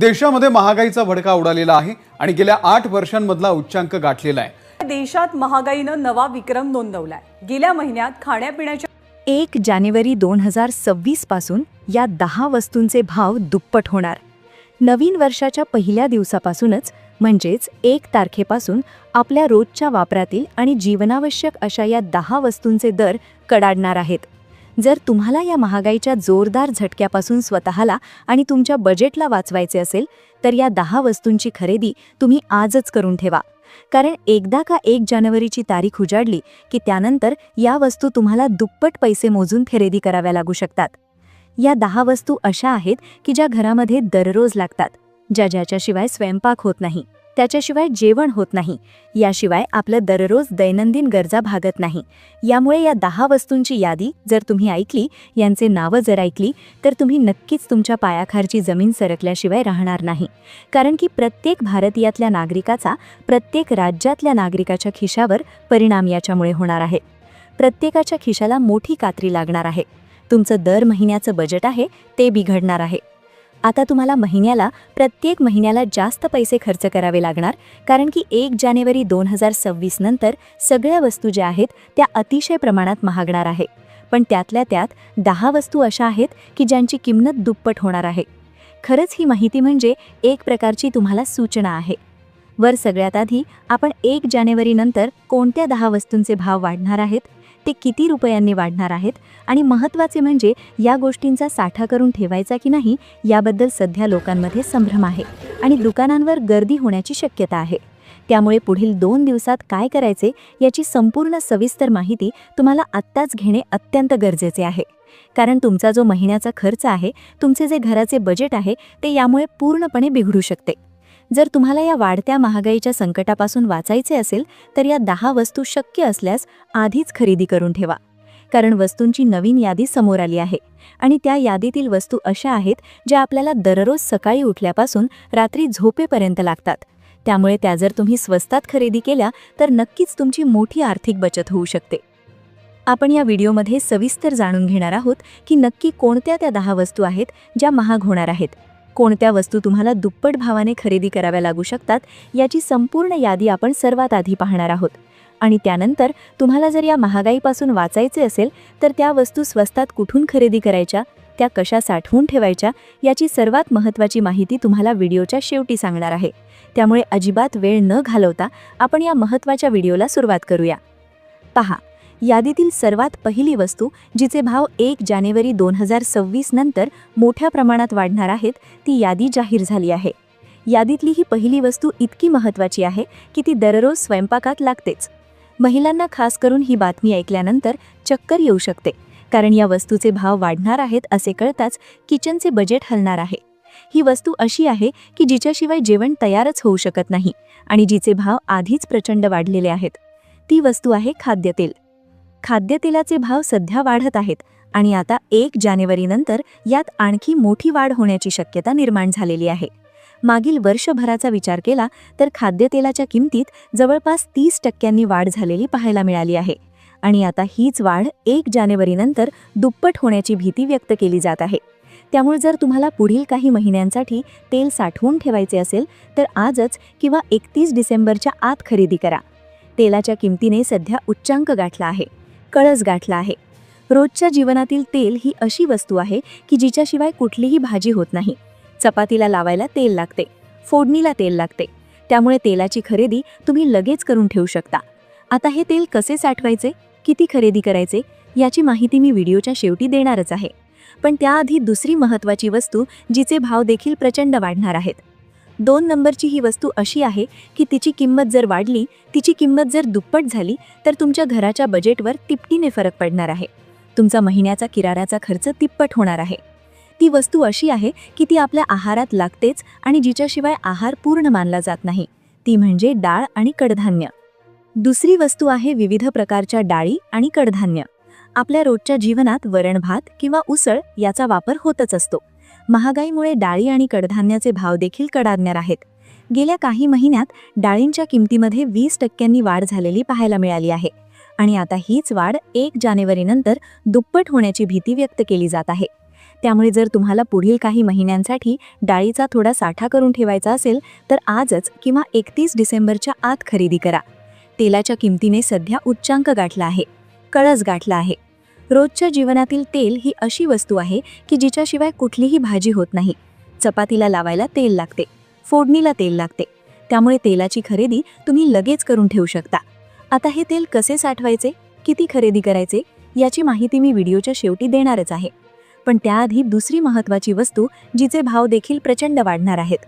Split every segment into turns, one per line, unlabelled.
देशामध्ये महागाईचा भडका उडालेला आहे आणि गेल्या आठ वर्षांमधला उच्चांक गाठलेला आहे.
देशात महागाईनं नवा विक्रम नोंदवलाय. गेल्या महिन्यात खाण्यापिण्याच्या
एक जानेवारी दोन हजार सव्वीसपासून या दहा वस्तूंचे भाव दुप्पट होणार. नवीन वर्षाच्या पहिल्या दिवसापासूनच म्हणजेच एक तारखेपासून आपल्या रोजच्या वापरातील आणि जीवनावश्यक अशा या दहा वस्तूंचे दर कडाडणार आहेत. जर तुम्हाला या महागाईच्या जोरदार झटक्यापासून स्वतःला आणि तुमच्या बजेटला वाचवायचे असेल तर या दहा वस्तूंची खरेदी तुम्ही आजच करून ठेवा. कारण एकदा का एक जानेवारीची तारीख उजाडली की त्यानंतर या वस्तू तुम्हाला दुप्पट पैसे मोजून खरेदी कराव्या लागू शकतात. या दहा वस्तू अशा आहेत की ज्या घरामध्ये दररोज लागतात ज्या ज्याच्याशिवाय स्वयंपाक होत नाही. त्याच्याशिवाय जेवण होत नाही. याशिवाय आपलं दररोज दैनंदिन गरजा भागत नाही. यामुळे या दहा वस्तूंची यादी जर तुम्ही ऐकली यांचे नावं जर ऐकली तर तुम्ही नक्कीच तुमच्या पायाखारची जमीन सरकल्याशिवाय राहणार नाही. कारण की प्रत्येक भारतीयातल्या नागरिकाचा प्रत्येक राज्यातल्या नागरिकाच्या खिशावर परिणाम याच्यामुळे होणार आहे. प्रत्येकाच्या खिशाला मोठी कात्री लागणार आहे. तुमचं दर महिन्याचं बजेट आहे ते बिघडणार आहे. आता तुम्हाला महिन्याला प्रत्येक महिन्याला जास्त पैसे खर्च करावे लागणार कारण की एक जानेवारी दोन हजार सव्वीस नंतर सगळ्या वस्तू ज्या आहेत त्या अतिशय प्रमाणात महागणार आहे. पण त्यातल्या त्यात दहा वस्तू अशा आहेत की ज्यांची किंमत दुप्पट होणार आहे. खरंच ही माहिती म्हणजे एक प्रकारची तुम्हाला सूचना आहे. वर सगळ्यात आधी आपण एक जानेवारीनंतर कोणत्या दहा वस्तूंचे भाव वाढणार आहेत? ते किती रुपयांनी वाढणार आहेत आणि महत्त्वाचे म्हणजे या गोष्टींचा साठा करून ठेवायचा की नाही याबद्दल सध्या लोकांमध्ये संभ्रम आहे आणि दुकानांवर गर्दी होण्याची शक्यता आहे. त्यामुळे पुढील दोन दिवसात काय करायचे याची संपूर्ण सविस्तर माहिती तुम्हाला आत्ताच घेणे अत्यंत गरजेचे आहे. कारण तुमचा जो महिन्याचा खर्च आहे तुमचे जे घराचे बजेट आहे ते यामुळे पूर्णपणे बिघडू शकते. जर तुम्हाला या वाढत्या महागाईच्या संकटापासून वाचायचे असेल तर या दहा वस्तू शक्य असल्यास आधीच खरेदी करून ठेवा. कारण वस्तूंची नवीन यादी समोर आली आहे. आणि त्या यादीतील वस्तू अशा आहेत ज्या आपल्याला दररोज सकाळी उठल्यापासून रात्री झोपेपर्यंत लागतात. त्यामुळे त्या जर तुम्ही स्वस्तात खरेदी केल्या तर नक्कीच तुमची मोठी आर्थिक बचत होऊ शकते. आपण या व्हिडिओमध्ये सविस्तर जाणून घेणार आहोत की नक्की कोणत्या त्या दहा वस्तू आहेत ज्या महाग होणार आहेत. कोणत्या वस्तू तुम्हाला दुप्पट भावाने खरेदी कराव्या लागू शकतात याची संपूर्ण यादी आपण सर्वात आधी पाहणार आहोत. आणि त्यानंतर तुम्हाला जर या महागाईपासून वाचायचे असेल तर त्या वस्तू स्वस्तात कुठून खरेदी करायच्या त्या कशा साठवून ठेवायच्या याची सर्वात महत्त्वाची माहिती तुम्हाला व्हिडिओच्या शेवटी सांगणार आहे. त्यामुळे अजिबात वेळ न घालवता आपण या महत्त्वाच्या व्हिडिओला सुरुवात करूया. पहा यादीतील सर्वात पहिली वस्तू जिचे भाव एक जानेवारी दोन हजार सव्वीस नंतर मोठ्या प्रमाणात वाढणार आहेत ती यादी जाहीर झाली आहे. यादीतली ही पहिली वस्तू इतकी महत्त्वाची आहे की ती दररोज स्वयंपाकात लागतेच. महिलांना खास करून ही बातमी ऐकल्यानंतर चक्कर येऊ शकते कारण या वस्तूचे भाव वाढणार आहेत असे कळताच किचनचे बजेट हलणार आहे. ही वस्तू अशी आहे की जिच्याशिवाय जेवण तयारच होऊ शकत नाही आणि जिचे भाव आधीच प्रचंड वाढलेले आहेत. ती वस्तू आहे खाद्यतेल. खाद्यतेलाचे भाव सध्या वाढत आहेत आणि आता एक जानेवारीनंतर यात आणखी मोठी वाढ होण्याची शक्यता निर्माण झालेली आहे. मागील वर्षभराचा विचार केला तर खाद्यतेलाच्या किमतीत जवळपास तीस टक्क्यांनी वाढ झालेली पाहायला मिळाली आहे. आणि आता हीच वाढ एक जानेवारीनंतर दुप्पट होण्याची भीती व्यक्त केली जात आहे. त्यामुळे जर तुम्हाला पुढील काही महिन्यांसाठी तेल साठवून ठेवायचे असेल तर आजच किंवा एकतीस डिसेंबरच्या आत खरेदी करा. तेलाच्या किमतीने सध्या उच्चांक गाठला आहे. कळस गाठला आहे. रोजच्या जीवनातील तेल ही अशी वस्तू आहे की जिच्याशिवाय कुठलीही भाजी होत नाही. चपातीला लावायला तेल लागते. फोडणीला तेल लागते. त्यामुळे तेलाची खरेदी तुम्ही लगेच करून ठेवू शकता. आता हे तेल कसे साठवायचे? किती खरेदी करायचे? याची माहिती मी व्हिडिओच्या शेवटी देणारच आहे. पण त्याआधी दुसरी महत्त्वाची वस्तू जिचे भाव देखील प्रचंड वाढणार आहेत. दोन नंबरची ही वस्तू अशी आहे की तिची किंमत जर वाढली तिची किंमत जर दुप्पट झाली तर तुमच्या घराच्या बजेटवर तिपटीने फरक पडणार आहे. तुमचा महिन्याचा किराऱ्याचा खर्च तिप्पट होणार आहे. ती वस्तू अशी आहे की ती आपल्या आहारात लागतेच आणि जिच्याशिवाय आहार पूर्ण मानला जात नाही. ती म्हणजे डाळ आणि कडधान्य. दुसरी वस्तू आहे विविध प्रकारच्या डाळी आणि कडधान्य. आपल्या रोजच्या जीवनात वरण भात किंवा उसळ याचा वापर होतच असतो. महागाईमुळे डाळी आणि कडधान्याचे भाव देखील कडाडणार आहेत. गेल्या काही महिन्यात डाळींच्या किमतीमध्ये वीस टक्क्यांनी वाढ झालेली पाहायला मिळाली आहे. आणि आता हीच वाढ एक जानेवारीनंतर दुप्पट होण्याची भीती व्यक्त केली जात आहे. त्यामुळे जर तुम्हाला पुढील काही महिन्यांसाठी डाळीचा थोडा साठा करून ठेवायचा असेल तर आजच किंवा एकतीस डिसेंबरच्या आत खरेदी करा. तेलाच्या किमतीने सध्या उच्चांक गाठला आहे. कळस गाठला आहे. रोजच्या जीवनातील तेल ही अशी वस्तू आहे की जिच्याशिवाय कुठलीही भाजी होत नाही. चपातीला लावायला तेल लागते. फोडणीला तेल लागते. त्यामुळे तेलाची खरेदी तुम्ही लगेच करून ठेवू शकता. आता हे तेल कसे साठवायचे? किती खरेदी करायचे? याची माहिती मी व्हिडिओच्या शेवटी देणारच आहे. पण त्याआधी दुसरी महत्त्वाची वस्तू जिचे भाव देखील प्रचंड वाढणार आहेत.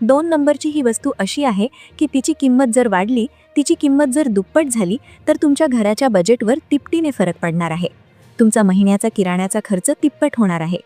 दोन नंबरची ही वस्तू अशी आहे की तिची किंमत जर वाढली तिची किंमत जर दुप्पट झाली तर तुमच्या घराच्या बजेटवर तिपटीने फरक पडणार आहे. तुमचा महिन्याचा किराण्याचा खर्च तिप्पट होणार आहे.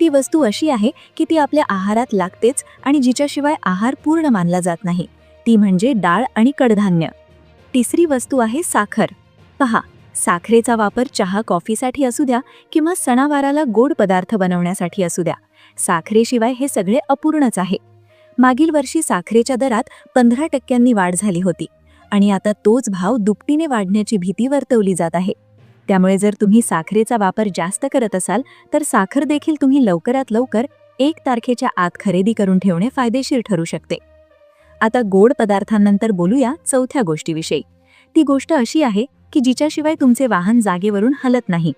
ती वस्तू अशी आहे की ती आपल्या आहारात लागतेच आणि जिच्याशिवाय आहार पूर्ण मानला जात नाही. ती म्हणजे डाळ आणि कडधान्य. तिसरी वस्तू आहे साखर. पहा साखरेचा वापर चहा कॉफीसाठी असू द्या किंवा सणावाराला गोड पदार्थ बनवण्यासाठी असू द्या. साखरेशिवाय हे सगळे अपूर्णच आहे. मागील वर्षी साखरेच्या दरात पंधरा टक्क्यांनी वाढ झाली होती आणि आता तोच भाव दुपटीने वाढण्याची भीती वर्तवली जात आहे. त्यामुळे जर तुम्ही साखरेचा वापर जास्त करत असाल तर साखर देखील तुम्ही लवकरात लवकर एक तारखेच्या आत खरेदी करून ठेवणे फायदेशीर ठरू शकते. आता गोड पदार्थांनंतर बोलूया चौथ्या गोष्टीविषयी. ती गोष्ट अशी आहे की जिच्याशिवाय तुमचे वाहन जागेवरून हलत नाही.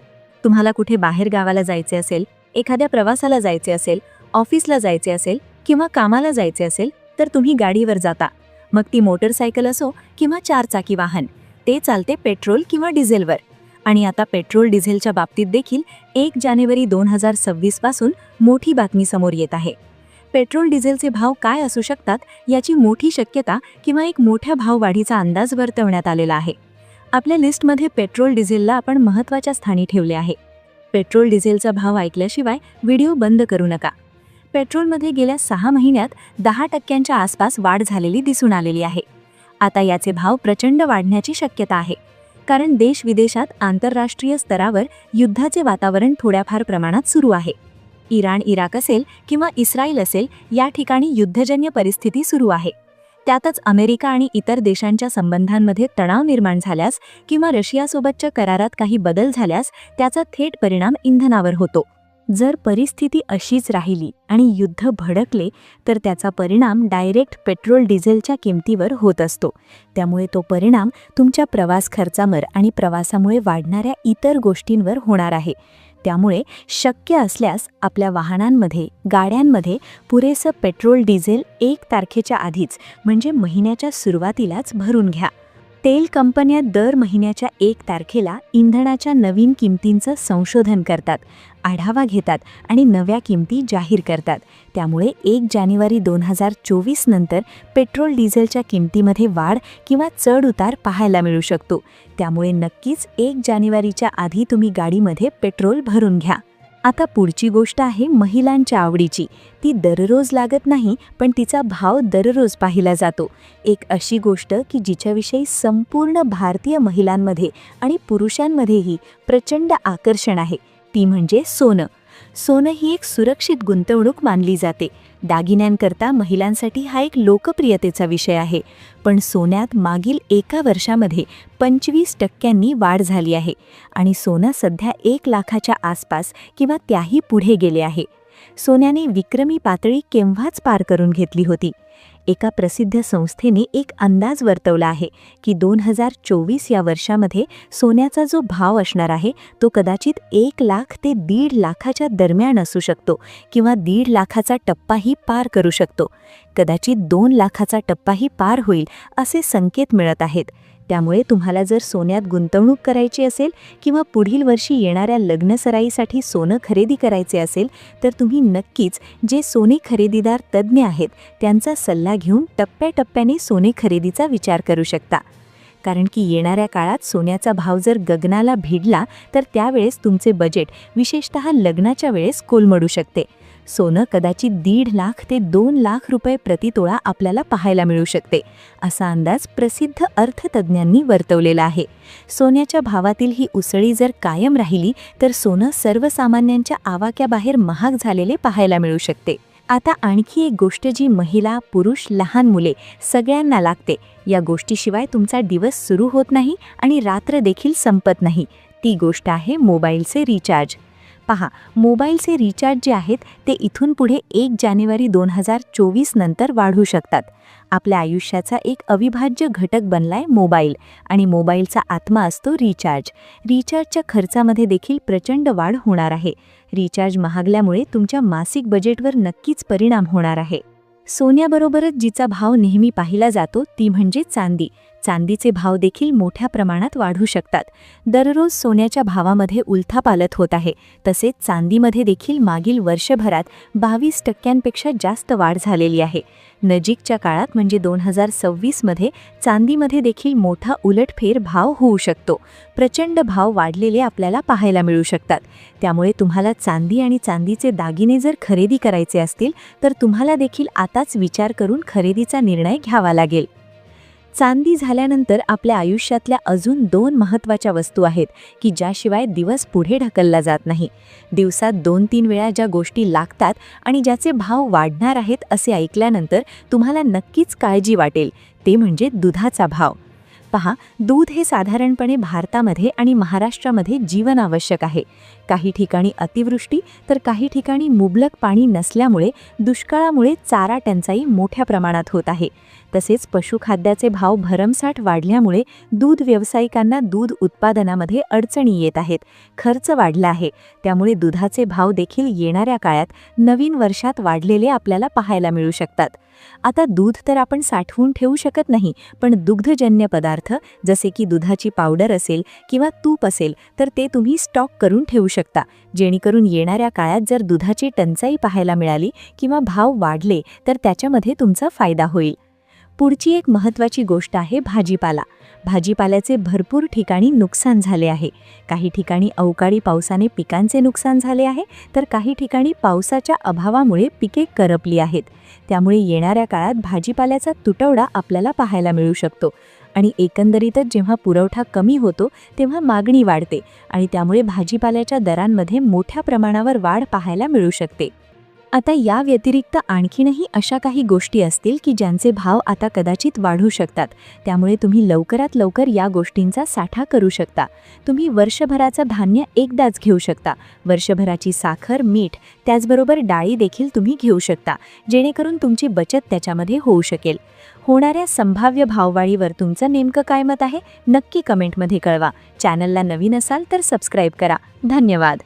तुम्हाला कुठे बाहेर गावाला जायचे असेल एखाद्या प्रवासाला जायचे असेल ऑफिसला जायचे असेल किंवा कामाला जायचे असेल तर तुम्ही गाडीवर जाता. मग ती मोटरसायकल असो किंवा चारचाकी वाहन ते चालते पेट्रोल किंवा डिझेलवर. आणि आता पेट्रोल डिझेलच्या बाबतीत देखील एक जानेवारी दोन हजार सव्वीसपासून मोठी बातमी समोर येत आहे. पेट्रोल डिझेलचे भाव काय असू शकतात याची मोठी शक्यता किंवा एक मोठ्या भाववाढीचा अंदाज वर्तवण्यात आलेला आहे. आपल्या लिस्टमध्ये पेट्रोल डिझेलला आपण महत्त्वाच्या स्थानी ठेवले आहे. पेट्रोल डिझेलचा भाव ऐकल्याशिवाय व्हिडिओ बंद करू नका. पेट्रोलमध्ये गेल्या सहा महिन्यात दहा टक्क्यांच्या आसपास वाढ झालेली दिसून आलेली आहे. आता याचे भाव प्रचंड वाढण्याची शक्यता आहे. कारण देश विदेशात आंतरराष्ट्रीय स्तरावर युद्धाचे वातावरण थोड्याफार प्रमाणात सुरू आहे. इराण इराक असेल किंवा इस्रायल असेल या ठिकाणी युद्धजन्य परिस्थिती सुरू आहे. त्यातच अमेरिका आणि इतर देशांच्या संबंधांमध्ये तणाव निर्माण झाल्यास किंवा रशियासोबतच्या करारात काही बदल झाल्यास त्याचा थेट परिणाम इंधनावर होतो. जर परिस्थिती अशीच राहिली आणि युद्ध भडकले तर त्याचा परिणाम डायरेक्ट पेट्रोल डिझेलच्या किमतीवर होत असतो. त्यामुळे तो परिणाम तुमच्या प्रवास खर्चावर आणि प्रवासामुळे वाढणाऱ्या इतर गोष्टींवर होणार आहे. त्यामुळे शक्य असल्यास आपल्या वाहनांमध्ये गाड्यांमध्ये पुरेसं पेट्रोल डिझेल एक तारखेच्या आधीच म्हणजे महिन्याच्या सुरुवातीलाच भरून घ्या. तेल कंपन्या दर महिन्याच्या एक तारखेला इंधनाच्या नवीन किमतींचं संशोधन करतात आढावा घेतात आणि नव्या किमती जाहीर करतात. त्यामुळे एक जानेवारी दोन हजार चोवीस नंतर पेट्रोल डिझेलच्या किमतीमध्ये वाढ किंवा चढ उतार पाहायला मिळू शकतो. त्यामुळे नक्कीच एक जानेवारीच्या आधी तुम्ही गाडीमध्ये पेट्रोल भरून घ्या. आता पुढची गोष्ट आहे महिलांच्या आवडीची. ती दररोज लागत नाही पण तिचा भाव दररोज पाहिला जातो. एक अशी गोष्ट की जिच्याविषयी संपूर्ण भारतीय महिलांमध्ये आणि पुरुषांमध्येही प्रचंड आकर्षण आहे. ती म्हणजे सोनं. सोनं ही एक सुरक्षित गुंतवणूक मानली जाते. दागिन्यांकरता महिलांसाठी हा एक लोकप्रियतेचा विषय आहे. पण सोन्यात मागील एका वर्षामध्ये पंचवीस टक्क्यांनी वाढ झाली आहे. आणि सोनं सध्या एक लाखाच्या आसपास किंवा त्याही पुढे गेले आहे. सोन्याने विक्रमी पातळी केव्हाच पार करून घेतली होती? एका प्रसिद्ध संस्थेने एक अंदाज वर्तवला आहे की दोन हजार चोवीस या वर्षामध्ये सोन्याचा जो भाव असणार आहे तो कदाचित एक लाख ते दीड लाखाच्या दरम्यान असू शकतो किंवा दीड लाखाचा टप्पाही पार करू शकतो. कदाचित दोन लाखाचा टप्पाही पार होईल असे संकेत मिळत आहेत. त्यामुळे तुम्हाला जर सोन्यात गुंतवणूक करायची असेल किंवा पुढील वर्षी येणाऱ्या लग्नसराईसाठी सोनं खरेदी करायचे असेल तर तुम्ही नक्कीच जे सोने खरेदीदार तज्ज्ञ आहेत त्यांचा सल्ला घेऊन टप्प्याटप्प्याने सोने खरेदीचा विचार करू शकता. कारण की येणाऱ्या काळात सोन्याचा भाव जर गगनाला भिडला तर त्यावेळेस तुमचे बजेट विशेषतः लग्नाच्या वेळेस कोलमडू शकते. सोनं कदाचित दीड लाख ते दोन लाख रुपये प्रतितोळा आपल्याला पाहायला मिळू शकते असा अंदाज प्रसिद्ध अर्थतज्ज्ञांनी वर्तवलेला आहे. सोन्याच्या भावातील ही उसळी जर कायम राहिली तर सोनं सर्वसामान्यांच्या आवाक्याबाहेर महाग झालेले पाहायला मिळू शकते. आता आणखी एक गोष्ट जी महिला पुरुष लहान मुले सगळ्यांना लागते या गोष्टीशिवाय तुमचा दिवस सुरू होत नाही आणि रात्र देखील संपत नाही. ती गोष्ट आहे मोबाईलचे रिचार्ज. पहा मोबाईलचे रिचार्ज जे आहेत ते इथून पुढे एक जानेवारी दोन हजार चोवीस नंतर वाढू शकतात. आपल्या आयुष्याचा एक अविभाज्य घटक बनलाय मोबाईल आणि मोबाईलचा आत्मा असतो रिचार्ज. रिचार्जच्या खर्चामध्ये देखील प्रचंड वाढ होणार आहे. रिचार्ज महागल्यामुळे तुमच्या मासिक बजेटवर नक्कीच परिणाम होणार आहे. सोन्याबरोबरच जिचा भाव नेहमी पाहिला जातो ती म्हणजे चांदी. चांदीचे भाव देखील मोठ्या प्रमाणात वाढू शकतात. दररोज सोन्याच्या भावामध्ये उलथापालत होत आहे. तसेच चांदीमध्ये देखील मागील वर्षभरात बावीस टक्क्यांपेक्षा जास्त वाढ झालेली आहे. नजीकच्या काळात म्हणजे दोन हजार सव्वीसमध्ये चांदीमध्ये देखील मोठा उलटफेर भाव होऊ शकतो. प्रचंड भाव वाढलेले आपल्याला पाहायला मिळू शकतात. त्यामुळे तुम्हाला चांदी आणि चांदीचे दागिने जर खरेदी करायचे असतील तर तुम्हाला देखील आताच विचार करून खरेदीचा निर्णय घ्यावा लागेल. चांदी झाल्यानंतर आपल्या आयुष्यातल्या अजून दोन महत्त्वाच्या वस्तू आहेत की ज्याशिवाय दिवस पुढे ढकलला जात नाही. दिवसात दोन तीन वेळा ज्या गोष्टी लागतात आणि ज्याचे भाव वाढणार आहेत असे ऐकल्यानंतर तुम्हाला नक्कीच काळजी वाटेल ते म्हणजे दुधाचा भाव. पहा दूध हे साधारणपणे भारतामध्ये आणि महाराष्ट्रामध्ये जीवन आवश्यक आहे. काही ठिकाणी अतिवृष्टी तर काही ठिकाणी मुबलक पाणी नसल्यामुळे दुष्काळामुळे चारा टंचाई मोठ्या प्रमाणात होत आहे. तसेच पशुखाद्याचे भाव भरमसाठ वाढल्यामुळे दूध व्यावसायिकांना दूध उत्पादनामध्ये अडचणी येत आहेत. खर्च वाढला आहे. त्यामुळे दुधाचे भाव देखील येणाऱ्या काळात नवीन वर्षात वाढलेले आपल्याला पाहायला मिळू शकतात. आता दूध तर आपण साठवून ठेवू शकत नाही पण दुग्धजन्य पदार्थ जसे की दुधाची पावडर असेल किंवा तूप असेल तर ते तुम्ही स्टॉक करून ठेवू शकता. जेणेकरून येणाऱ्या काळात जर दुधाची टंचाई पाहायला मिळाली किंवा भाव वाढले तर त्याच्यामध्ये तुमचा फायदा होईल. पुढची एक महत्त्वाची गोष्ट आहे भाजीपाला. भाजीपाल्याचे भरपूर ठिकाणी नुकसान झाले आहे. काही ठिकाणी अवकाळी पावसाने पिकांचे नुकसान झाले आहे तर काही ठिकाणी पावसाच्या अभावामुळे पिके करपली आहेत. त्यामुळे येणाऱ्या काळात भाजीपाल्याचा तुटवडा आपल्याला पाहायला मिळू शकतो. आणि एकंदरीतच जेव्हा पुरवठा कमी होतो तेव्हा मागणी वाढते आणि त्यामुळे भाजीपाल्याच्या दरांमध्ये मोठ्या प्रमाणावर वाढ पाहायला मिळू शकते. आता या व्यतिरिक्त आणखीनही अशा काही गोष्टी असतील की ज्यांचे भाव आता कदाचित वाढू शकतात. त्यामुळे तुम्ही लवकरात लवकर या गोष्टींचा साठा करू शकता. तुम्ही वर्षभराचं धान्य एकदाच घेऊ शकता. वर्षभराची साखर मीठ त्याचबरोबर डाळी देखील तुम्ही घेऊ शकता जेणेकरून तुमची बचत त्याच्यामध्ये होऊ शकेल. होणाऱ्या संभाव्य भाववाढीवर तुमचं नेमकं काय मत आहे नक्की कमेंटमध्ये कळवा. चॅनलला नवीन असाल तर सबस्क्राईब करा. धन्यवाद.